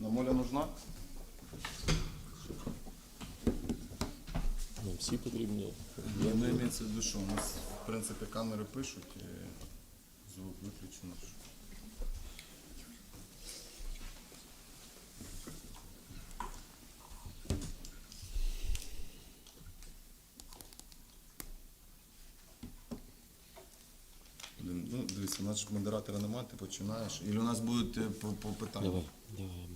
Нам Оля нужна? Нам всі потрібні. Я не имеется в виду, що у нас, в принципі, камери пишуть, і звук виключено. Блін, Ну, дивіться, у нас ж модератора немає, ти починаєш. І у нас будуть е, по, по питанню. Давай, давай.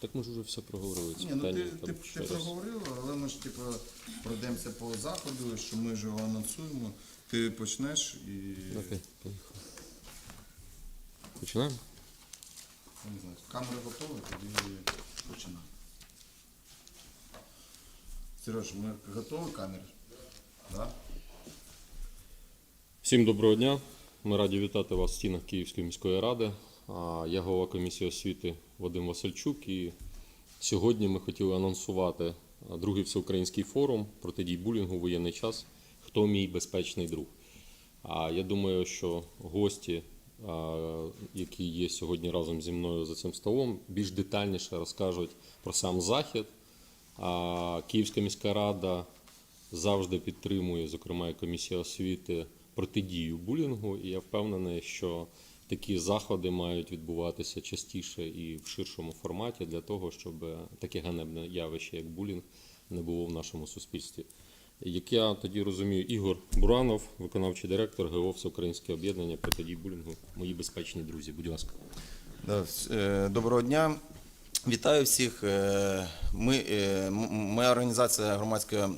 Так ми ж вже все проговорили. Ні, ну ти, ти, ти проговорила, але ми ж типу пройдемося по заходу, що ми ж його анонсуємо. Ти почнеш і Окей, поїхали. Починаємо? я не знаю, камери готові, тоді починаємо. Сереж, ми готові камери? Да? Всім доброго дня. Ми раді вітати вас в стінах Київської міської ради. Я голова комісії освіти Вадим Васильчук. І сьогодні ми хотіли анонсувати другий всеукраїнський форум протидій булінгу в воєнний час. Хто мій безпечний друг? А я думаю, що гості, які є сьогодні разом зі мною за цим столом, більш детальніше розкажуть про сам захід. Київська міська рада завжди підтримує, зокрема, і комісія освіти протидію булінгу. І я впевнений, що такі заходи мають відбуватися частіше і в ширшому форматі для того, щоб таке ганебне явище, як булінг, не було в нашому суспільстві. Як я тоді розумію, Ігор Буранов, виконавчий директор ГО Всеукраїнське об'єднання протидії булінгу. Мої безпечні друзі. Будь ласка. Е, Доброго дня. Вітаю всіх. Е, Ми, е, моя організація громадська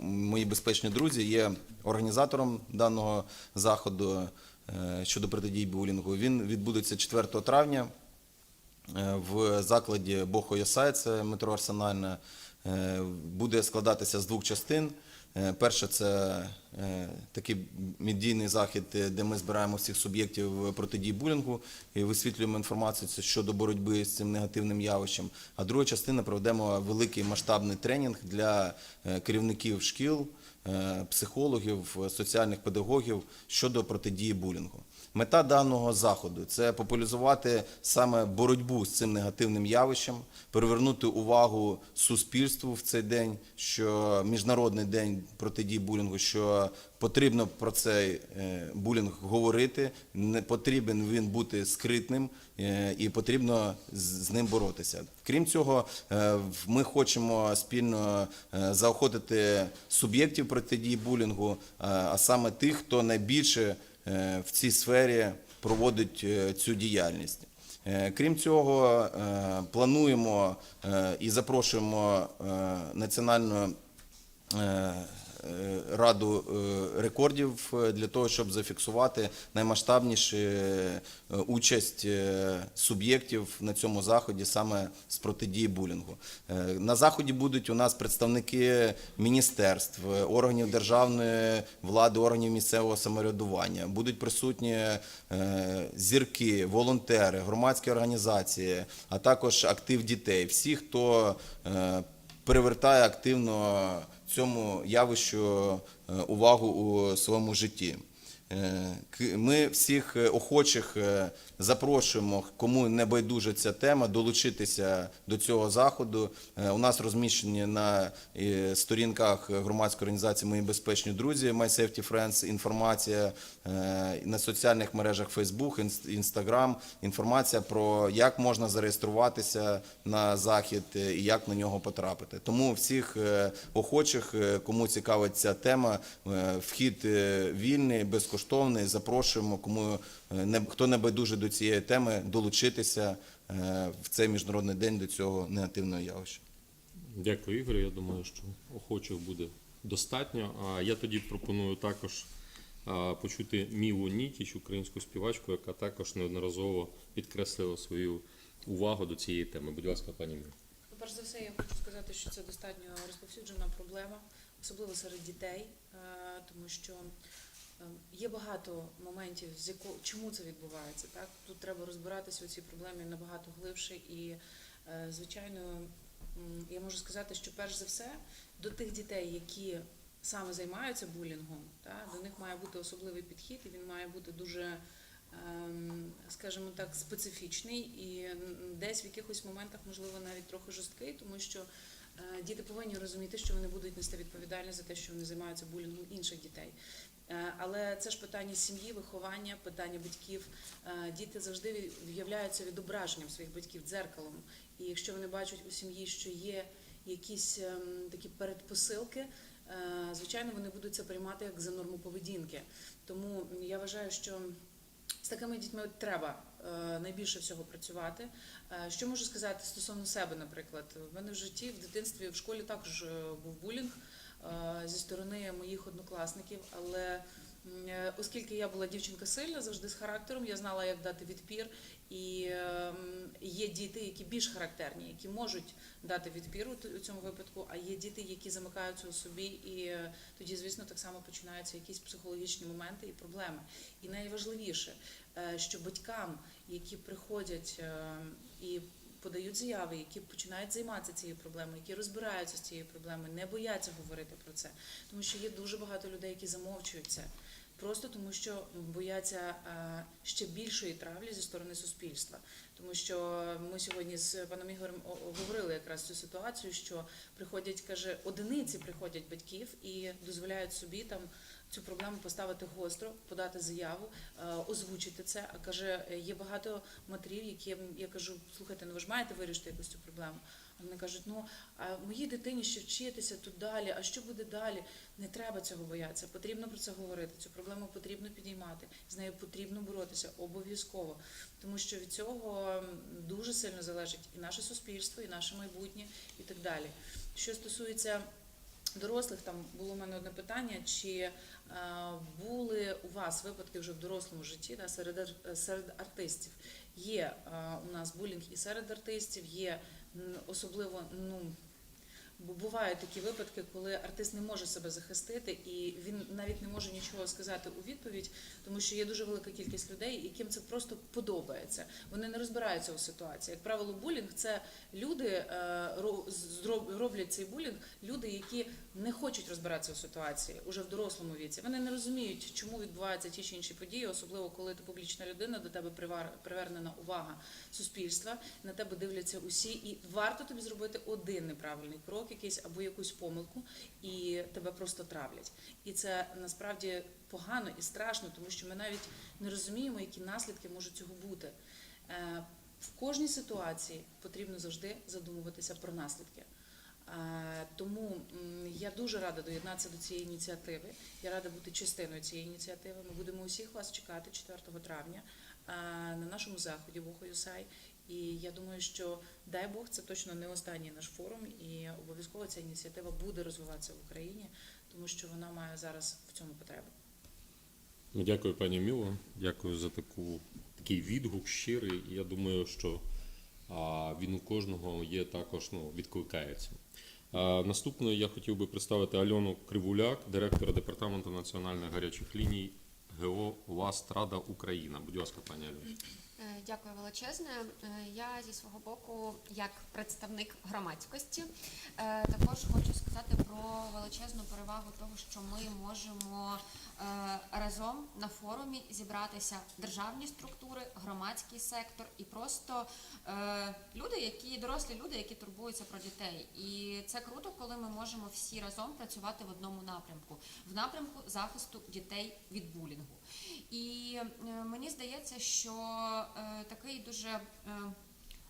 Мої безпечні друзі є організатором даного заходу щодо протидії булінгу. Він відбудеться 4 травня е, в закладі Бохо Ясай, це метро Арсенальне. Е, Буде складатися з двох частин. Е, Перше це е, такий медійний захід, е, де ми збираємо всіх суб'єктів протидії булінгу і висвітлюємо інформацію щодо боротьби з цим негативним явищем. А друга частина проведемо великий масштабний тренінг для е, керівників шкіл, е, психологів, е, соціальних педагогів щодо протидії булінгу. Мета даного заходу це популяризувати саме боротьбу з цим негативним явищем, привернути увагу суспільству в цей день, що міжнародний день протидії булінгу, що потрібно про цей е, булінг говорити, не потрібен він бути скритним і потрібно з- ним боротися. Крім цього, е, ми хочемо спільно е, заохотити суб'єктів протидії булінгу, е, а саме тих, хто найбільше е, в цій сфері проводить е, цю діяльність. Е, Крім цього, е, плануємо е, і запрошуємо е, національну е, е, раду е, рекордів е, для того, щоб зафіксувати наймасштабнішу е, участь е, суб'єктів на цьому заході саме з протидії булінгу. Е, На заході будуть у нас представники міністерств, е, органів державної влади, органів місцевого самоврядування. Будуть присутні е, зірки, волонтери, громадські організації, а також актив дітей. Всі, хто е, привертає активно цьому явищу е, увагу у своєму житті. Е, Ми всіх е, охочих е, запрошуємо, кому не байдужа ця тема, долучитися до цього заходу. У нас розміщені на сторінках громадської організації Мої безпечні друзі My Safety Friends інформація на соціальних мережах Facebook, Instagram, інформація про як можна зареєструватися на захід і як на нього потрапити. Тому всіх охочих, кому цікавить ця тема, вхід вільний, безкоштовний. Запрошуємо, кому е, не хто не байдуже до цієї теми, долучитися е, в цей міжнародний день до цього негативного явища. Дякую, Ігор. Я думаю, що охочих буде достатньо. А я тоді пропоную також почути Мілу Нітіч, українську співачку, яка також неодноразово підкреслила свою увагу до цієї теми. Будь ласка, пані Міла. Ну, Перш за все, я хочу сказати, що це достатньо розповсюджена проблема, особливо серед дітей, е, тому що є багато моментів, з яко... чому це відбувається. Так тут треба розбиратися у цій проблемі набагато глибше, і е, звичайно, я можу сказати, що перш за все до тих дітей, які саме займаються булінгом, та, до них має бути особливий підхід, і він має бути дуже ем, скажімо так, специфічний і десь в якихось моментах, можливо, навіть трохи жорсткий, тому що е, діти повинні розуміти, що вони будуть нести відповідальність за те, що вони займаються булінгом інших дітей. Е, Але це ж питання сім'ї, виховання, питання батьків. Е, Діти завжди виявляються відображенням своїх батьків, дзеркалом. І якщо вони бачать у сім'ї, що є якісь ем, такі передпосилки, е, звичайно, вони будуть це приймати як за норму поведінки. Тому я вважаю, що з такими дітьми треба найбільше всього працювати. Що можу сказати стосовно себе, наприклад, в мене в житті, в дитинстві, в школі також був булінг зі сторони моїх однокласників, але е, оскільки я була дівчинка сильна, завжди з характером, я знала, як дати відпір. І е, є діти, які більш характерні, які можуть дати відпір у цьому випадку, а є діти, які замикаються у собі, і е, тоді, звісно, так само починаються якісь психологічні моменти і проблеми. І найважливіше, е, що батькам, які приходять е, і подають заяви, які починають займатися цією проблемою, які розбираються з цією проблемою, не бояться говорити про це, тому що є дуже багато людей, які замовчують це. Просто тому, що бояться е, ще більшої травлі зі сторони суспільства, тому що ми сьогодні з паном Ігорем говорили якраз цю ситуацію, що приходять, каже, одиниці приходять батьків і дозволяють собі там цю проблему поставити гостро, подати заяву, е, озвучити це. А каже, є багато матерів, які я кажу, слухайте, ну ви ж маєте вирішити якусь цю проблему. Вони кажуть, ну а моїй дитині ще вчитися тут далі. А що буде далі? Не треба цього боятися. Потрібно про це говорити. Цю проблему потрібно підіймати. З нею потрібно боротися обов'язково, тому що від цього дуже сильно залежить і наше суспільство, і наше майбутнє, і так далі. Що стосується дорослих, там було в мене одне питання: чи е, були у вас випадки вже в дорослому житті да, серед, серед артистів? Є е, у нас булінг і серед артистів, є особливо, ну. Бо бувають такі випадки, коли артист не може себе захистити, і він навіть не може нічого сказати у відповідь, тому що є дуже велика кількість людей, яким це просто подобається. Вони не розбираються у ситуації. Як правило, булінг це люди е, роблять цей булінг, люди, які не хочуть розбиратися у ситуації уже в дорослому віці. Вони не розуміють, чому відбуваються ті чи інші події, особливо коли ти публічна людина, до тебе привернена увага суспільства, на тебе дивляться усі, і варто тобі зробити один неправильний крок, якийсь або якусь помилку, і тебе просто травлять. І це насправді погано і страшно, тому що ми навіть не розуміємо, які наслідки можуть цього бути. Е, В кожній ситуації потрібно завжди задумуватися про наслідки. Е, Тому я дуже рада доєднатися до цієї ініціативи. Я рада бути частиною цієї ініціативи. Ми будемо усіх вас чекати 4 травня е, на нашому заході в Охо-Юсай. І я думаю, що дай Бог, це точно не останній наш форум, і обов'язково ця ініціатива буде розвиватися в Україні, тому що вона має зараз в цьому потребу. Ну, Дякую, пані Міло. Дякую за таку, такий відгук щирий. Я думаю, що а, він у кожного є також ну, відкликається. А, наступною я хотів би представити Альону Кривуляк, директора департаменту національних гарячих ліній ГО ВАС Рада Україна. Будь ласка, пані Альона. Е, Дякую величезне. Е, Я зі свого боку, як представник громадськості, е, також хочу сказати про величезну перевагу того, що ми можемо разом на форумі зібратися державні структури, громадський сектор і просто люди, які дорослі люди, які турбуються про дітей. І це круто, коли ми можемо всі разом працювати в одному напрямку в напрямку захисту дітей від булінгу. І е, мені здається, що е, такий дуже е,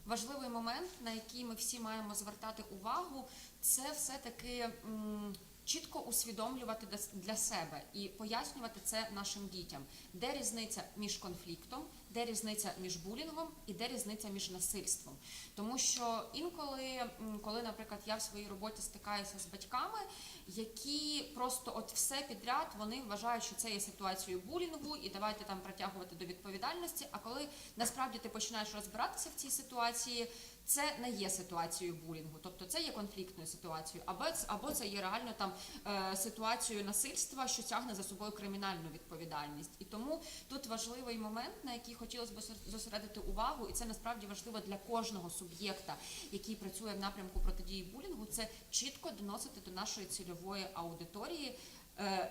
важливий момент, на який ми всі маємо звертати увагу, це все-таки м, чітко усвідомлювати для себе і пояснювати це нашим дітям, де різниця між конфліктом, де різниця між булінгом і де різниця між насильством. Тому що інколи, коли, наприклад, я в своїй роботі стикаюся з батьками, які просто от все підряд вони вважають, що це є ситуацією булінгу, і давайте там притягувати до відповідальності. А коли насправді ти починаєш розбиратися в цій ситуації, це не є ситуацією булінгу, тобто це є конфліктною ситуацією, або або це є реально там е, ситуацією насильства, що тягне за собою кримінальну відповідальність. І тому тут важливий момент, на який хотілося б зосер- зосередити увагу, і це насправді важливо для кожного суб'єкта, який працює в напрямку протидії булінгу, це чітко доносити до нашої цільової аудиторії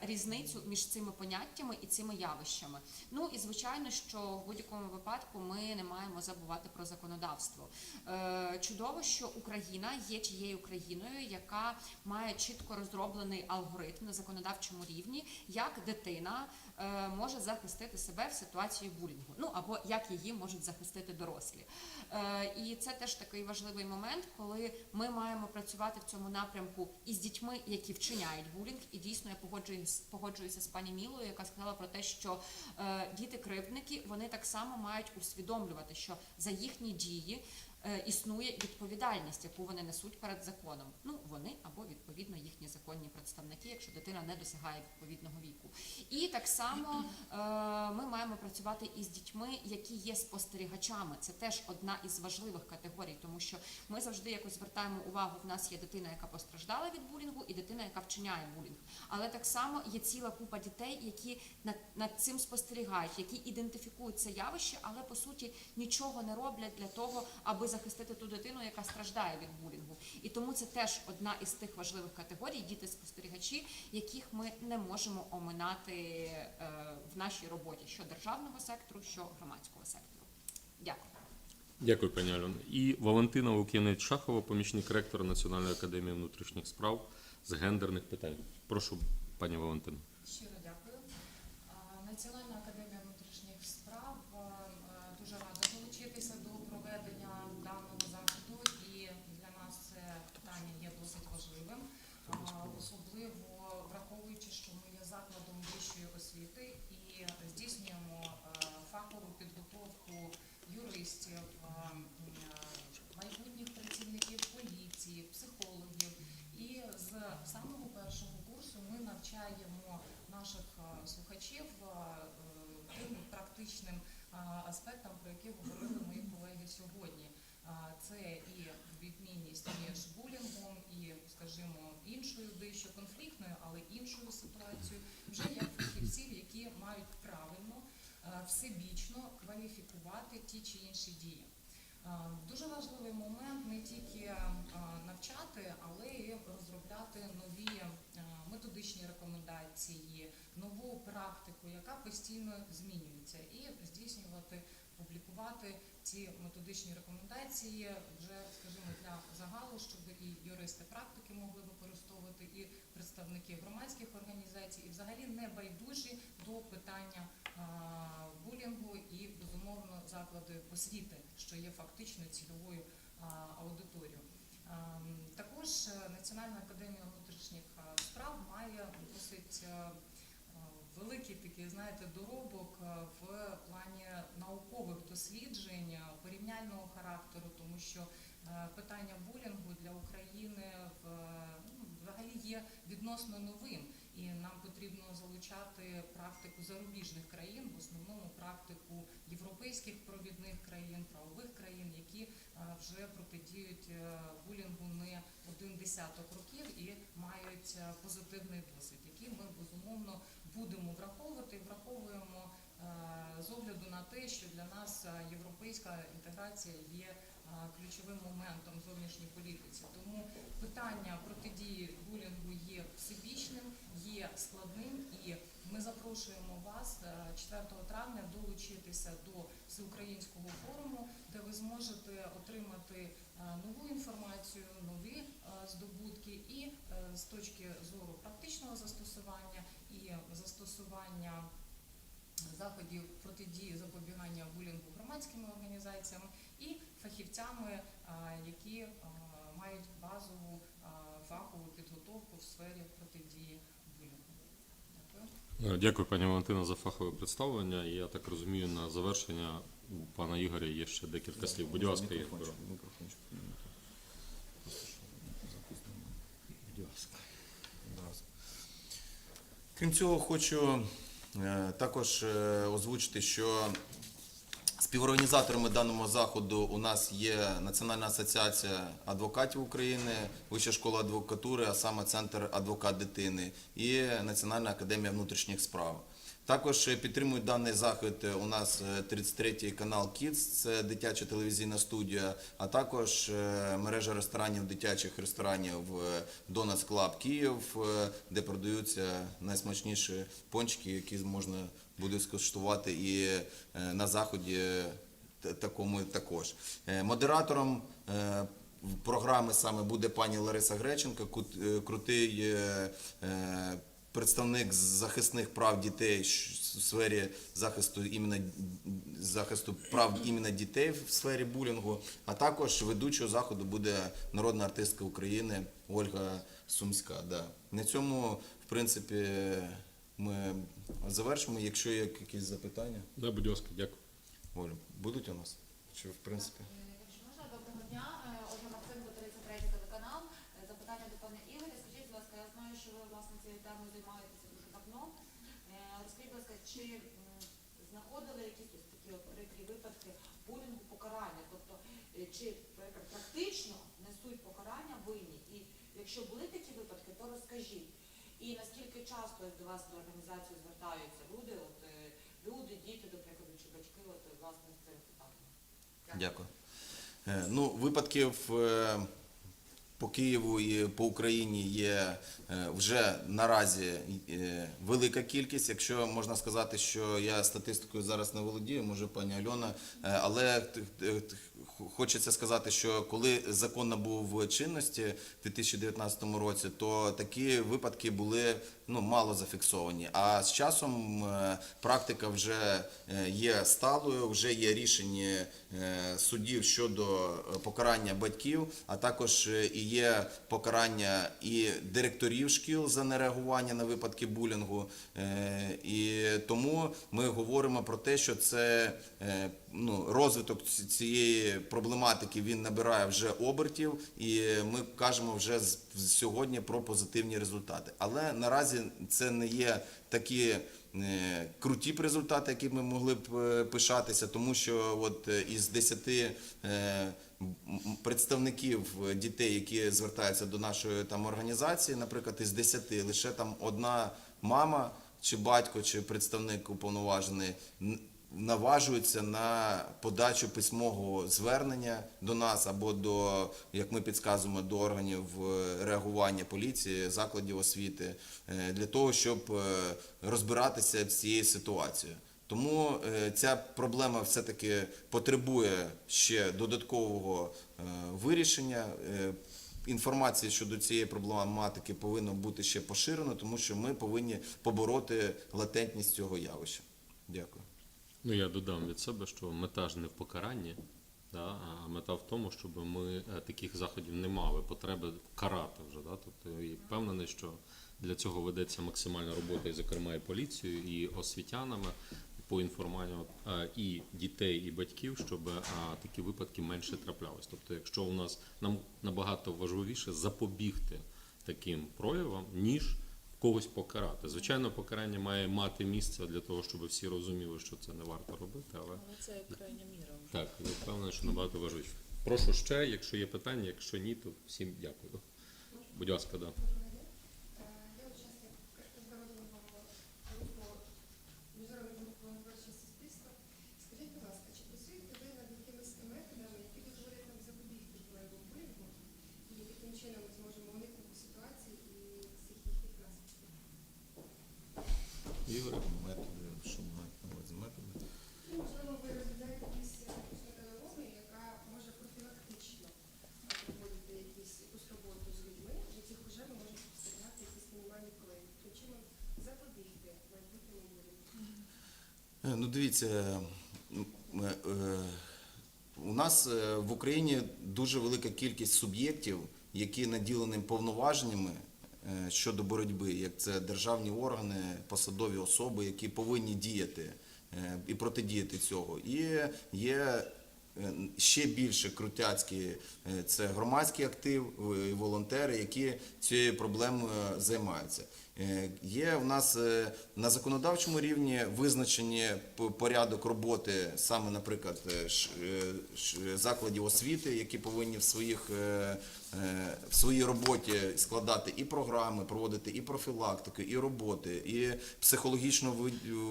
різницю між цими поняттями і цими явищами. Ну і звичайно, що в будь-якому випадку ми не маємо забувати про законодавство. Е, Чудово, що Україна є тією країною, яка має чітко розроблений алгоритм на законодавчому рівні, як дитина е, може захистити себе в ситуації булінгу, ну або як її можуть захистити дорослі. Е, І це теж такий важливий момент, коли ми маємо працювати в цьому напрямку із дітьми, які вчиняють булінг. І дійсно я погоджуюсь, погоджуюся з пані Мілою, яка сказала про те, що е, діти-кривдники вони так само мають усвідомлювати, що за їхні дії. Е, Існує відповідальність, яку вони несуть перед законом. Ну вони або відповідно їхні законні представники, якщо дитина не досягає відповідного віку. І так само е, ми маємо працювати із дітьми, які є спостерігачами. Це теж одна із важливих категорій, тому що ми завжди якось звертаємо увагу. В нас є дитина, яка постраждала від булінгу, і дитина, яка вчиняє булінг. Але так само є ціла купа дітей, які над, над цим спостерігають, які ідентифікують це явище, але по суті нічого не роблять для того, аби захистити ту дитину, яка страждає від булінгу. І тому це теж одна із тих важливих категорій діти-спостерігачі, яких ми не можемо оминати е, в нашій роботі, що державного сектору, що громадського сектору. Дякую. Дякую, пані Альон. І Валентина Лук'янець Шахова, помічник ректора Національної академії внутрішніх справ з гендерних питань. Прошу, пані Валентина. Щиро дякую. А, Національна академія внутрішніх справ а, а, дуже рада долучитися до проведення даного заходу, і для нас це питання є досить важливим, а, особливо враховуючи, що ми є закладом вищої освіти і здійснюємо а, фахову підготовку юристів, а, майбутніх працівників поліції, психологів. І з самого першого курсу ми навчаємо наших слухачів е, тим практичним аспектам, про які говорили мої колеги сьогодні. Це і відмінність між булінгом і, скажімо, іншою дещо конфліктною, але іншою ситуацією, вже як фахівців, які мають правильно е, всебічно кваліфікувати ті чи інші дії. Дуже важливий момент не тільки навчати, але і розробляти нові методичні рекомендації, нову практику, яка постійно змінюється, і здійснювати, публікувати ці методичні рекомендації вже, скажімо, для загалу, щоб і юристи практики могли використовувати, і представники громадських організацій, і взагалі не байдужі до питання булінгу і безумовно заклади освіти, що є фактично цільовою аудиторією. Також е, Національна академія внутрішніх справ має досить е, е, великий такий, знаєте, доробок в плані наукових досліджень порівняльного характеру, тому що питання булінгу для України ну, взагалі є відносно новим. І нам потрібно залучати практику зарубіжних країн, в основному практику європейських провідних країн, правових країн, які е, вже протидіють е, булінгу не один десяток років і мають е, позитивний досвід, який ми безумовно будемо враховувати. Враховуємо з огляду на те, що для нас європейська інтеграція є ключовим моментом в зовнішній політиці. Тому питання протидії булінгу є всебічним, є складним, і ми запрошуємо вас е, 4 травня долучитися до всеукраїнського форуму, де ви зможете отримати е, нову інформацію, нові е, здобутки і е, з точки зору практичного застосування і застосування заходів протидії запобігання булінгу громадськими організаціями і фахівцями, які мають базову фахову підготовку в сфері протидії булінгу. Дякую. Е, Дякую, пані Валентина, за фахове представлення. Я так розумію, на завершення у пана Ігоря є ще декілька слів. Будь ласка, Ігор. Крім цього, хочу е, також е, озвучити, що співорганізаторами даного заходу у нас є Національна асоціація адвокатів України, Вища школа адвокатури, а саме Центр адвокат дитини і Національна академія внутрішніх справ. Також е, підтримують даний захід е, у нас е, 33-й канал Kids, це дитяча телевізійна студія, а також е, мережа ресторанів, дитячих ресторанів е, Donuts Club Київ, е, де продаються найсмачніші пончики, які можна буде скуштувати і е, на заході такому також. Е, Модератором е, програми саме буде пані Лариса Греченко, е, крутий е, е, представник захисних прав дітей в сфері захисту іменно захисту прав іменно дітей в сфері булінгу. А також ведучого заходу буде народна артистка України Ольга Сумська. Да. На цьому, в принципі, ми завершимо. Якщо є якісь запитання, Да, будь ласка, дякую. Олю, будуть у нас? Чи в принципі? Е, Якщо можна, доброго дня. Е, Ольга Марценко, 33 телеканал. Е, Запитання до пана Ігоря. Скажіть, будь ласка, я знаю, що ви власне цією темою займаєтеся дуже давно. Розкажіть, будь ласка, чи знаходили якісь ось такі прикрі випадки булінгу покарання? Тобто, чи практично несуть покарання винні? І якщо були такі випадки, то розкажіть. І наскільки часто до вас до організації звертаються люди, от е, люди, діти, до прикладу, чи батьки, от е, власне з цим питанням? Дякую. Е, Ну, випадків по Києву і по Україні є вже наразі велика кількість. Якщо можна сказати, що я статистикою зараз не володію, може пані Альона, але хочеться сказати, що коли закон набув в чинності в 2019 році, то такі випадки були ну, мало зафіксовані. А з часом е, практика вже е, є сталою, вже є рішення е, судів щодо покарання батьків, а також і є покарання і директорів шкіл за нереагування на випадки булінгу. І тому ми говоримо про те, що це ну, розвиток ці- проблематики він набирає вже обертів, і ми кажемо вже сьогодні про позитивні результати. Але наразі це не є такі. е, Круті результати, які ми могли б е, пишатися, тому що от е, із 10 е, м- м- представників дітей, які звертаються до нашої там організації, наприклад, із 10 лише там одна мама чи батько, чи представник уповноважений наважуються на подачу письмового звернення до нас або до, як ми підказуємо, до органів е, реагування поліції, закладів освіти, е, для того, щоб е, розбиратися з цією ситуацією. Тому ця проблема все-таки потребує ще додаткового вирішення. Інформація щодо цієї проблематики повинна бути ще поширена, тому що ми повинні побороти латентність цього явища. Дякую. Ну я додам від себе, що мета ж не в покаранні, да, а мета в тому, щоб ми е, таких заходів не мали потреби карати вже. Да, тобто і впевнений, що для цього ведеться максимальна робота, і, зокрема, і поліцією, і освітянами по інформуванню е, і дітей, і батьків, щоб е, такі випадки менше траплялись. Тобто, якщо у нас нам набагато важливіше запобігти таким проявам, ніж когось покарати. Звичайно, покарання має мати місце для того, щоб всі розуміли, що це не варто робити, але Але це як крайня міра вже. так, я впевнений, що набагато важливіше. Прошу ще, якщо є питання, якщо ні, то всім дякую. Будь ласка, да. Я учасник міжнародного руху міжнародного руху творче суспільство. Скажіть, будь ласка, чи працюєте ви над якимись методами, які дозволять нам запобігти прояву булінгу, і яким чином ми зможемо уникнути ситуації і всіх їхніх наслідків? Ігор. Методи, що мають на увазі методи? Ну, можливо, ви розглядаєте якусь технічну технологію, яка може профілактично проводити якісь якусь роботу з людьми, в яких вже ми можемо спостерігати якісь мінімальні прояви. Таким чином запобігти майбутньому булінгу. Е, Ну, дивіться, м, е, у нас е, в Україні дуже велика кількість суб'єктів, які наділені повноваженнями е, щодо боротьби, як це державні органи, посадові особи, які повинні діяти і протидіяти цього. І є ще більше крутяцькі це громадський актив, е, волонтери, які цією проблемою займаються. Е, Є у нас е, на законодавчому рівні визначені порядок роботи саме, наприклад, е, закладів освіти, які повинні в своїх в своїй роботі складати і програми, проводити і профілактику, і роботи, і психологічно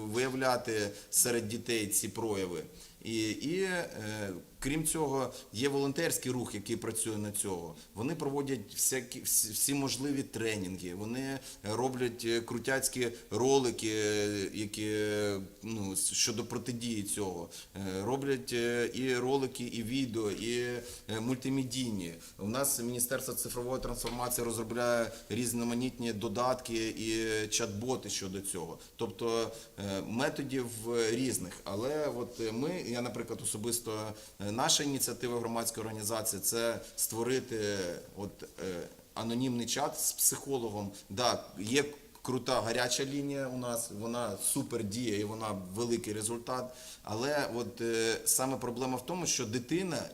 виявляти серед дітей ці прояви. І, і крім цього, є волонтерський рух, який працює на цього. Вони проводять всякі всі, можливі тренінги. Вони роблять е, крутяцькі ролики, е, які е, ну, щодо протидії цього. Роблять і ролики, і відео, і мультимедійні. У нас Міністерство цифрової трансформації розробляє різноманітні додатки і чат-боти щодо цього. Тобто методів різних. Але от ми, я, наприклад, особисто наша ініціатива громадської організації це створити от е, анонімний чат з психологом. Да, є крута гаряча лінія у нас, вона супер діє і вона великий результат. Але от е, саме проблема в тому, що дитина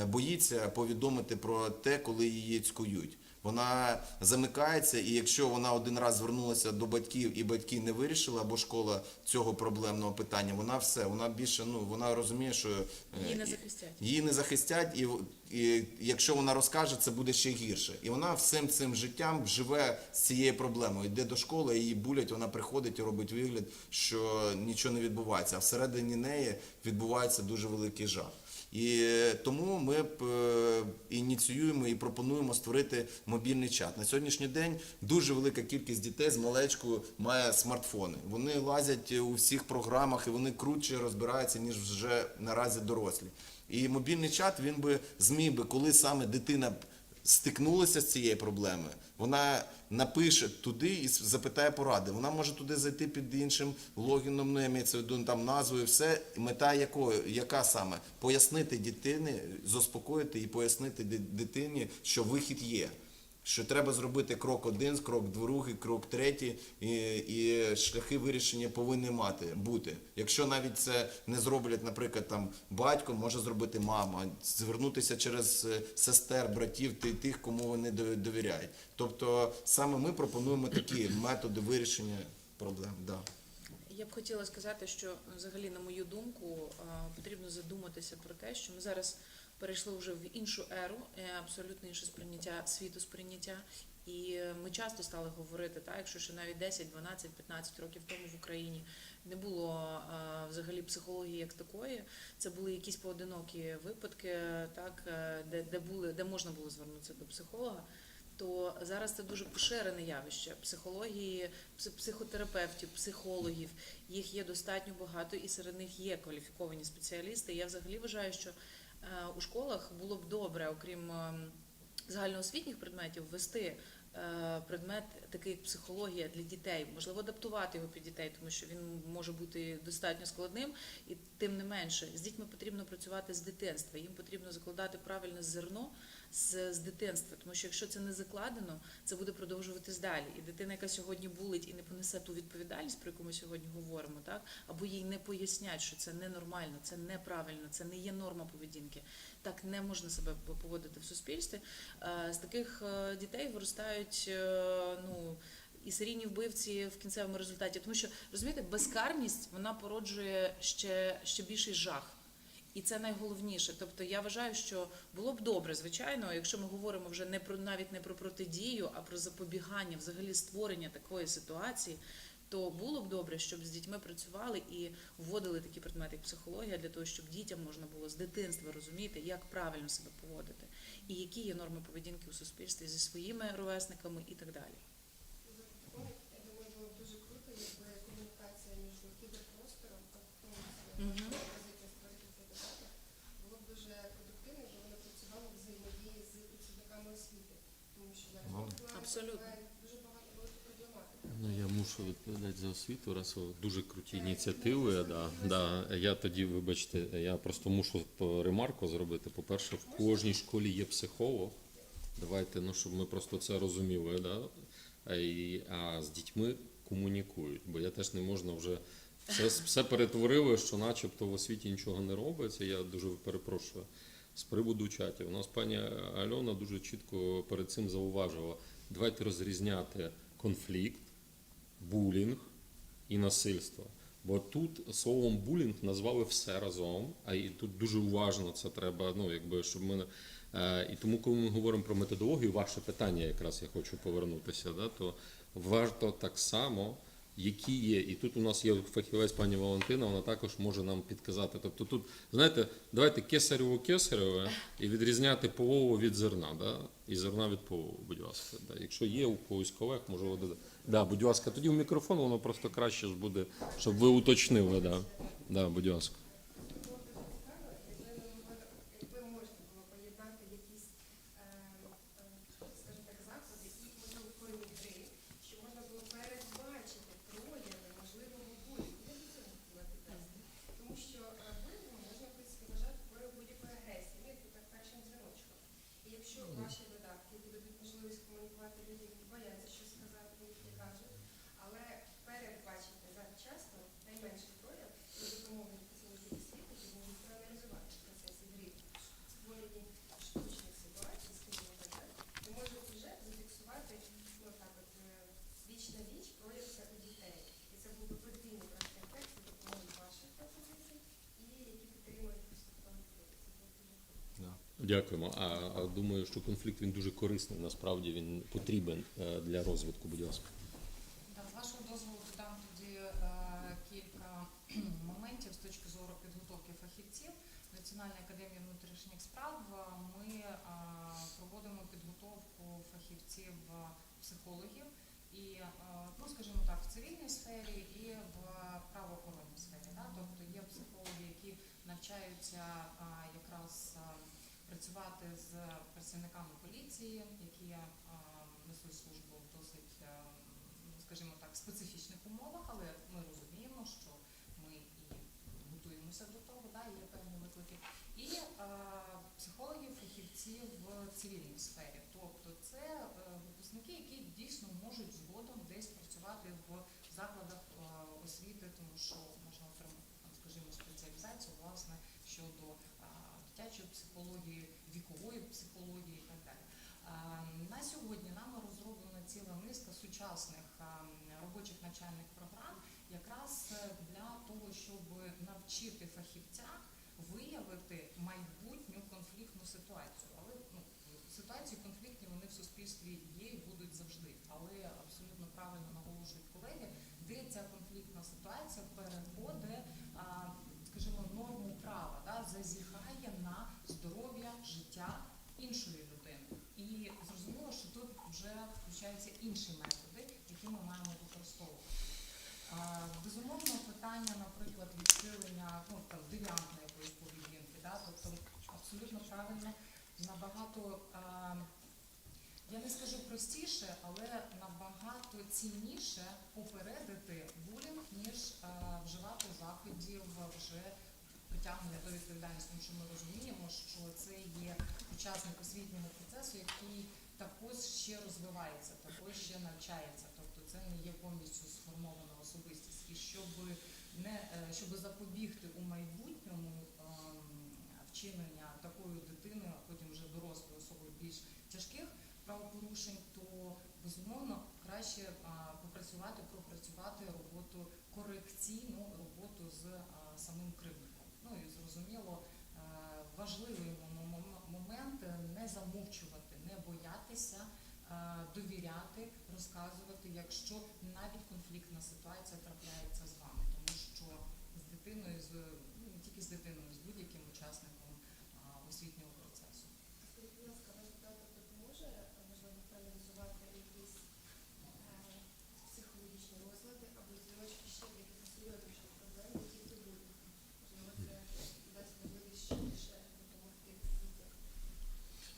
е, боїться повідомити про те, коли її цькують. Вона замикається, і якщо вона один раз звернулася до батьків, і батьки не вирішили, або школа цього проблемного питання, вона все, вона більше ну вона розуміє, що е, Її не захистять. її не захистять, і, і якщо вона розкаже, це буде ще гірше. І вона всім цим життям живе з цією проблемою. Йде до школи, її булять, вона приходить і робить вигляд, що нічого не відбувається. А всередині неї відбувається дуже великий жах. І е, тому ми е, ініціюємо і пропонуємо створити мобільний чат. На сьогоднішній день дуже велика кількість дітей з малечку має смартфони. Вони лазять у всіх програмах і вони круче розбираються, ніж вже наразі дорослі. І мобільний чат він би зміг би, коли саме дитина стикнулася з цією проблемою, вона напише туди і запитає поради. Вона може туди зайти під іншим логіном, ну, імеється в виду там назвою, все. Мета якої, яка саме? Пояснити дитині, заспокоїти і пояснити дитині, що вихід є. Що треба зробити крок один, крок другий, крок третій, і, шляхи вирішення повинні мати бути. Якщо навіть це не зроблять, наприклад, там батько, може зробити мама, звернутися через е, сестер, братів, ти- тих, кому вони довіряють. Тобто саме ми пропонуємо такі методи вирішення проблем. Да. Я б хотіла сказати, що взагалі, на мою думку, е, потрібно задуматися про те, що ми зараз перейшли вже в іншу еру, е, абсолютно інше сприйняття світу сприйняття. І е, ми часто стали говорити, так, якщо ще навіть 10, 12, 15 років тому в Україні не було е, взагалі психології як такої, це були якісь поодинокі випадки, так, де, де, були, де можна було звернутися до психолога то зараз це дуже поширене явище психології, психотерапевтів, психологів. Їх є достатньо багато, і серед них є кваліфіковані спеціалісти. Я взагалі вважаю, що у школах було б добре, окрім ем, загальноосвітніх предметів, ввести е, предмет такий як психологія для дітей, можливо, адаптувати його під дітей, тому що він може бути достатньо складним, і тим не менше з дітьми потрібно працювати з дитинства. Їм потрібно закладати правильне зерно з, з дитинства, тому що якщо це не закладено, це буде продовжуватись далі. І дитина, яка сьогодні булить і не понесе ту відповідальність, про яку ми сьогодні говоримо, так або їй не пояснять, що це ненормально, це неправильно, це не є норма поведінки. Так не можна себе поводити в суспільстві. Е, З таких е, дітей виростають е, ну. І серійні вбивці в кінцевому результаті, тому що розумієте, безкарність вона породжує ще, ще більший жах. І це найголовніше. Тобто я вважаю, що було б добре, звичайно, якщо ми говоримо вже не про навіть не про протидію, а про запобігання, взагалі створення такої ситуації, то було б добре, щоб з дітьми працювали і вводили такі предмети, як психологія, для того, щоб дітям можна було з дитинства розуміти, як правильно себе поводити, і які є норми поведінки у суспільстві зі своїми ровесниками і так далі. Я думаю, було б дуже круто, якби комунікація між кіберпростором та ну, Мгм. пропозиція створити цей додаток було б дуже продуктивно, якби вони працювали в взаємодії з працівниками освіти. Тому що зараз Ну, плані абсолютно. Ну, я мушу відповідати за освіту, раз дуже круті ініціативи. Да, да. Я тоді, вибачте, я просто мушу ремарку зробити. По-перше, в кожній школі є психолог. Давайте, ну щоб ми просто це розуміли, да? а, і, а з дітьми комунікують, бо я теж не можна вже все, все перетворили, що начебто в освіті нічого не робиться. Я дуже перепрошую. З приводу чатів. У нас пані Альона дуже чітко перед цим зауважила. Давайте розрізняти конфлікт булінг і насильство. Бо тут словом булінг назвали все разом, а і тут дуже уважно це треба, ну якби щоб ми. Е, і тому, коли ми говоримо про методологію, ваше питання якраз я хочу повернутися, да, то варто так само, які є. І тут у нас є фахівець пані Валентина, вона також може нам підказати. Тобто тут, знаєте, давайте кесарево кесареве і відрізняти полову від зерна, да? і зерна від полову, будь ласка. Да? Якщо є у когось колег, може ви додати. Да, будь ласка, тоді в мікрофон воно просто краще ж буде, щоб ви уточнили. Да. Да, будь ласка. Було б дуже цікаво, якби ви могли- якби можна було поєднати якісь, е, е, скажімо так, заходи і можливо формі гри, що можна було передбачити прояви можливого булінгу. Я до цього хотіла підвести. Тому що е, булінгом можна, в принципі, вважати прояв будь-якої агресії. Ну, якби так першим дзвіночком. І якщо ваші видатки, які дадуть можливість комунікувати людям, бояться щось сказати, вони їх не кажуть, але передбачити завчасно найменший прояв за допомогою працівників освіти, які можуть проаналізувати в процесі гри створені штучних ситуацій, скажімо так, да, і можуть вже зафіксувати ну, так от, е, віч на віч прояв це у дітей. І це був би подвійний трошки ефект за допомогою ваших пропозицій і які підтримують поступові Це було б дуже круто. Дякуємо. А, а думаю, що конфлікт він дуже корисний. Насправді він потрібен е, для розвитку. Будь ласка. З вашого дозволу додам тоді е, кілька моментів з точки зору підготовки фахівців. Національної академії внутрішніх справ ми е, проводимо підготовку фахівців психологів і, ну скажімо так, в цивільній сфері і в правоохоронній сфері. Тобто є психологи, які навчаються якраз працювати з працівниками поліції, які несуть службу в досить, е, ну, скажімо так, специфічних умовах, але ми розуміємо, що ми і готуємося до того, да, є певні виклики. І е, психологів, фахівців в цивільній сфері. Тобто це е, випускники, які дійсно можуть згодом десь працювати в закладах освіти, тому що можна отримати, скажімо, спеціалізацію власне щодо дитячої психології, вікової психології і так далі. На сьогодні нами розроблена ціла низка сучасних робочих навчальних програм, якраз е, для того, щоб навчити фахівця виявити майбутню конфліктну ситуацію. Але ну, ситуації конфліктні вони в суспільстві є і будуть завжди. Але абсолютно правильно наголошують колеги, де ця конфліктна ситуація переходить, норму права, да, зазіхає на здоров'я, життя іншої людини. І зрозуміло, що тут вже включаються інші методи, які ми маємо використовувати. Безумовно, питання, наприклад, відхилення ну, там, девіантної якоїсь поведінки, да? тобто абсолютно правильно, набагато, а, я не скажу простіше, але набагато цінніше попередити булінг, ніж а, вживати заходів вже притягнення до відповідальності, тому що ми розуміємо, що це є учасник освітнього процесу, який також ще розвивається, також ще навчається. Тобто це не є повністю сформована особистість. І щоб не е, щоб запобігти у майбутньому ем, вчинення такою дитиною, а потім вже дорослою особою більш тяжких правопорушень, то безумовно краще попрацювати, пропрацювати роботу корекційну роботу з самим кривдником. Ну і зрозуміло, е, важливий мо- мо- момент е, не замовчувати, не боятися, е, довіряти, розказувати, якщо навіть конфліктна ситуація трапляється з вами, тому що з дитиною, з ну, не тільки з дитиною, з будь-яким учасником освітнього процесу. Якісь ще в якихось серйозніших проблем, не тільки булінг. Можливо, це дасть можливість швидше допомогти дітям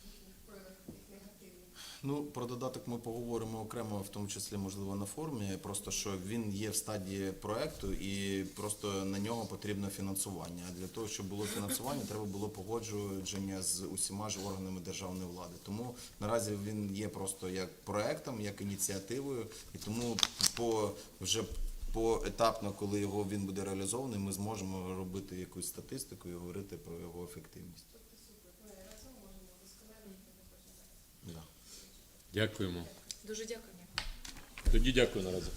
в їхніх проявах таких негативних. Ну, про додаток ми поговоримо окремо, в тому числі, можливо, на форумі. Просто що він є в стадії проекту і просто на нього потрібно фінансування. А для того, щоб було фінансування, треба було погодження з усіма ж органами державної влади. Тому наразі він є просто як проектом, як ініціативою, і тому по вже поетапно, коли його він буде реалізований, ми зможемо робити якусь статистику і говорити про його ефективність. Тобто супер. Ми разом можемо вдосконалювати кожен раз. Да. Дякуємо. Дуже дякую. Тоді дякую наразі.